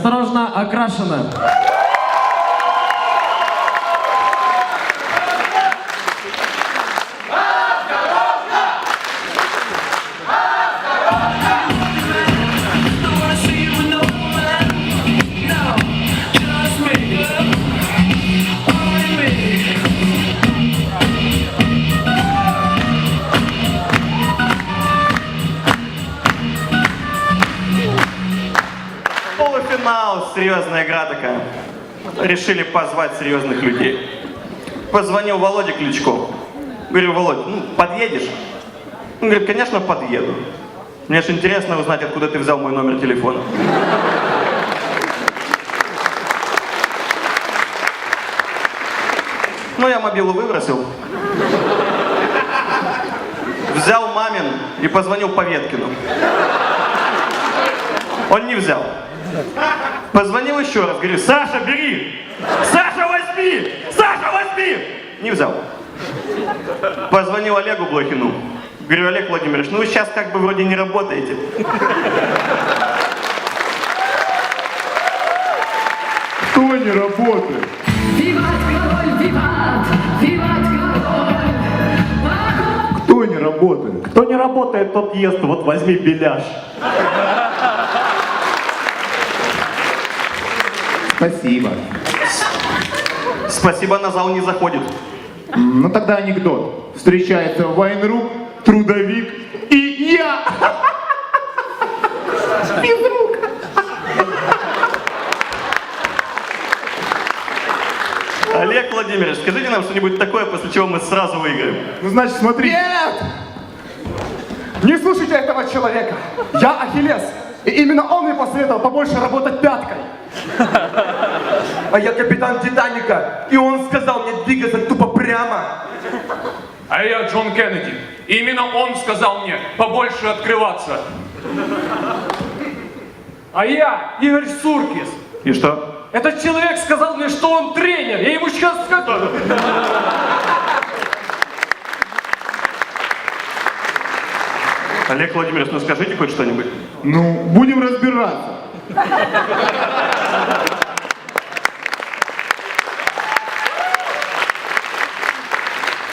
Осторожно, окрашено. Полуфинал, серьезная игра такая. Решили позвать серьезных людей. Позвонил Володе Кличко. Говорю, Володь, ну, подъедешь? Он говорит, конечно, подъеду. Мне же интересно узнать, откуда ты взял мой номер телефона. Ну, я мобилу выбросил. Взял мамин и позвонил Поветкину. Он не взял. Позвонил еще раз, говорю, Саша, бери! Саша, возьми! Саша, возьми! Не взял. Позвонил Олегу Блохину. Говорю, Олег Владимирович, ну вы сейчас как бы вроде не работаете. Кто не работает? Виват король, виват! Виват король! Вагон! Кто не работает? Кто не работает, тот ест, вот возьми беляш. Спасибо. Спасибо, на зал не заходит. Ну тогда анекдот. Встречается Вайнрук, трудовик и я. Физрук. Олег Владимирович, скажите нам что-нибудь такое, после чего мы сразу выиграем. Ну значит смотри. Нет! Не слушайте этого человека. Я Ахиллес. И именно он мне посоветовал побольше работать пяткой. А я капитан Титаника. И он сказал мне двигаться тупо прямо. А я Джон Кеннеди. И именно он сказал мне побольше открываться. А я Игорь Суркис. И что? Этот человек сказал мне, что он тренер. Я ему сейчас скажу. Олег Владимирович, ну скажите хоть что-нибудь. Ну, будем разбираться.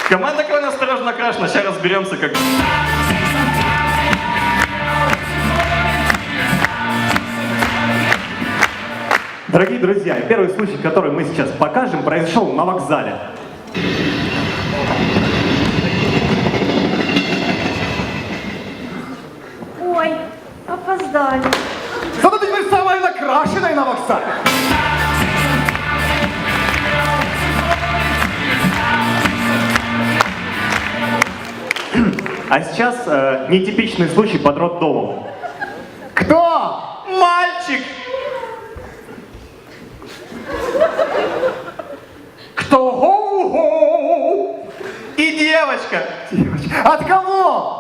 Команда КВН осторожно крашена, сейчас разберемся, как... Дорогие друзья, первый случай, который мы сейчас покажем, произошел на вокзале. Ой, опоздали. На вокзале. А сейчас э, нетипичный случай под роддомом. Кто? Мальчик! Кто? Гоу-гоу. И девочка! От кого?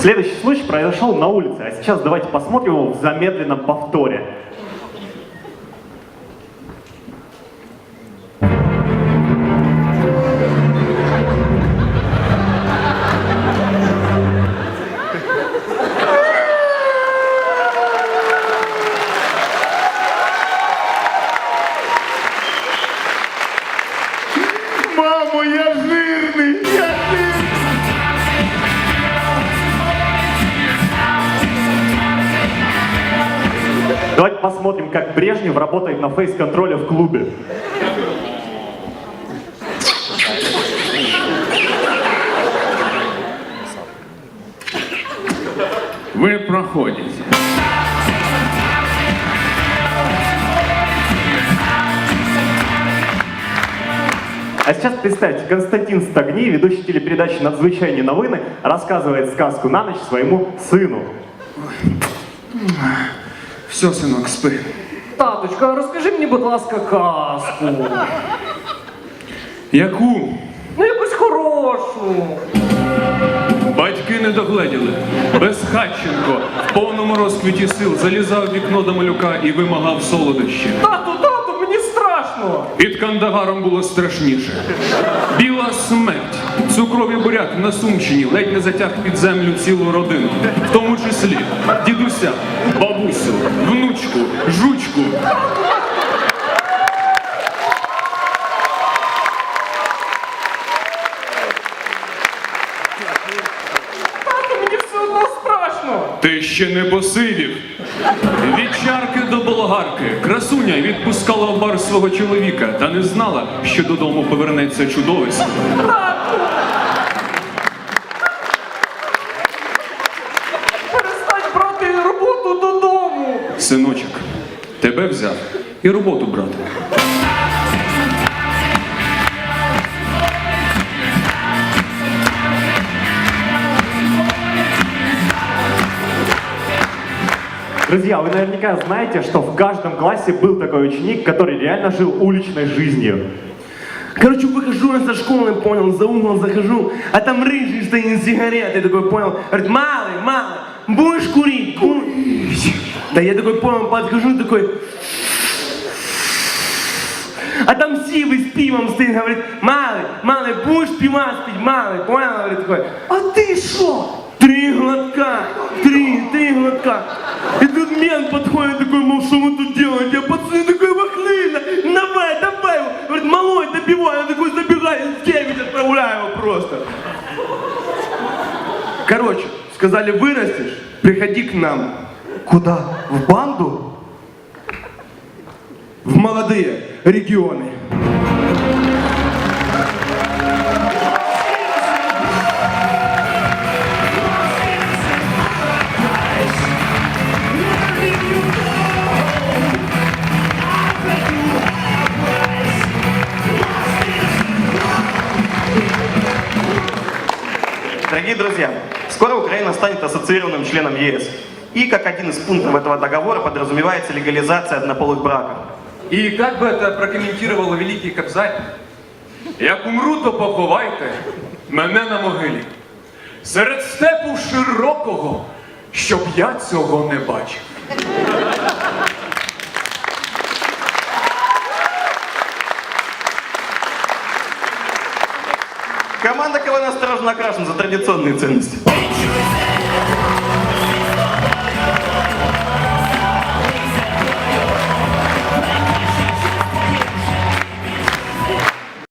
Следующий случай произошел на улице, а сейчас давайте посмотрим его в замедленном повторе. Давайте посмотрим, как Брежнев работает на фейс-контроле в клубе. Вы проходите. А сейчас представьте, Константин Стагни, ведущий телепередачи «Надзвычайные новины», рассказывает сказку на ночь своему сыну. Все, синок, спи. Таточка, розкажи мені, будь ласка, казку. Яку? Ну, якусь хорошу. Батьки не догледіли. Безхатченко в повному розквіті сил залізав в вікно до малюка і вимагав солодощі. Тату, тату, мені страшно. страшно. Під Кандагаром було страшніше. Біла смерть. Цукровий буряк на Сумщині ледь не затяг під землю цілу родину, в тому числі дідуся, бабусю, внучку, жучку. Тато, мені все одно страшно. Ти ще не посидів. Від чарки до болгарки красуня відпускала в бар свого чоловіка та не знала, що додому повернеться чудовисько. Синочок, тебе взяв і роботу брати. Друзья, вы наверняка знаете, что в каждом классе был такой ученик, который реально жил уличной жизнью. Короче, выхожу я со школы, понял, за угол захожу, а там рыжий стоит с сигаретой, такой, понял, говорит, малый, малый, будешь курить? Курить. Да я такой, понял, подхожу, такой, а там сивый с пивом стоит, говорит, малый, малый, будешь пива спить, малый, понял, говорит, такой, а ты что? Три глотка, три, три глотка. И тут мент подходит такой, мол, что вы тут делаете? А пацаны такой, вахлына, давай, давай. Добивай. Я такой, забегай, с 9 отправляю его просто. Короче, сказали, вырастешь, приходи к нам. Куда? В банду? В молодые регионы. Дорогие друзья, скоро Украина станет ассоциированным членом ЕС. И как один из пунктов этого договора подразумевается легализация однополых браков. І як би це прокоментував великий Кобзарь? Як умру, то поховайте мене на могилі. Серед степу широкого, щоб я цього не бачив. Команда КВН осторожно окрашена за традиционные ценности.